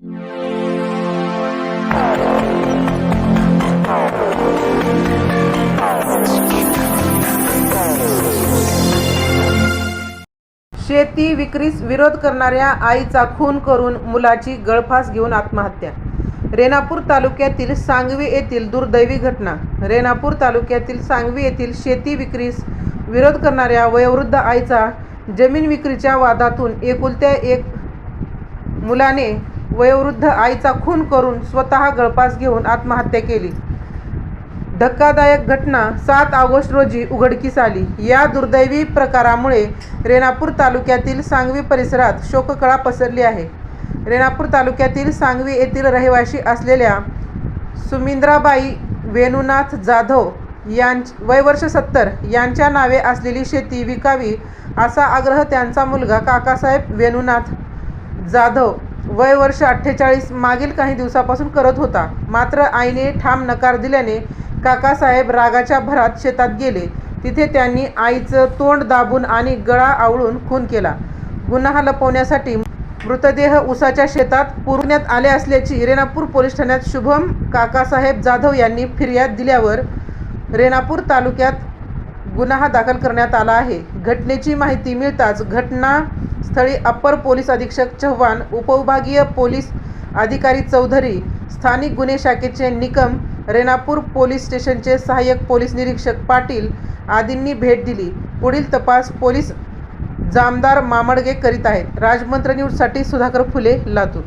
शेती विक्रीस विरोध करणाऱ्या आईचा खून करून मुलाची गळफास घेऊन आत्महत्या. रेणापूर तालुक्यातील सांगवी येथील दुर्दैवी घटना. रेणापूर तालुक्यातील सांगवी येथील शेती विक्रीस विरोध करणाऱ्या वयोवृद्ध आईचा जमीन विक्रीच्या वादातून एकुलत्या एक मुलाने वयोवृद्ध आईचा खून करून स्वतः गळपास घेऊन आत्महत्या केली. धक्कादायक घटना सात ऑगस्ट रोजी उघडकीस आली. या दुर्दैवी प्रकारामुळे रेणापूर तालुक्यातील सांगवी परिसरात शोककळा पसरली आहे. रेणापूर तालुक्यातील सांगवी येथील रहिवासी असलेल्या सुमिंद्राबाई वेणुनाथ जाधव यां वयवर्ष सत्तर यांच्या नावे असलेली शेती विकावी असा आग्रह त्यांचा मुलगा काकासाहेब वेणुनाथ जाधव वय वर्ष अठ्ठेचाळीस मागील काही दिवसापासून करत होता. मात्र आईने ठाम नकार दिल्याने काकासाहेब रागाच्या भरात शेतात गेले. तिथे त्यांनी आईचं तोंड दाबून आणि गळा आवळून खून केला. गुन्हा लपवण्यासाठी मृतदेह उसाच्या शेतात पुरवण्यात आले असल्याची रेणापूर पोलीस ठाण्यात शुभम काकासाहेब जाधव यांनी फिर्याद दिल्यावर रेणापूर तालुक्यात गुन्हा दाखल करण्यात आला आहे. घटनेची माहिती मिळताच घटनास्थळी अप्पर पोलीस अधीक्षक चव्हाण उपविभागीय पोलीस अधिकारी चौधरी स्थानिक गुन्हे शाखेचे निकम रेणापूर पोलीस स्टेशनचे सहाय्यक पोलीस निरीक्षक पाटील आदींनी भेट दिली. पुढील तपास पोलीस जामदार मामडगे करीत आहेत. राजमंत्र न्यूजसाठी सुधाकर फुले लातूर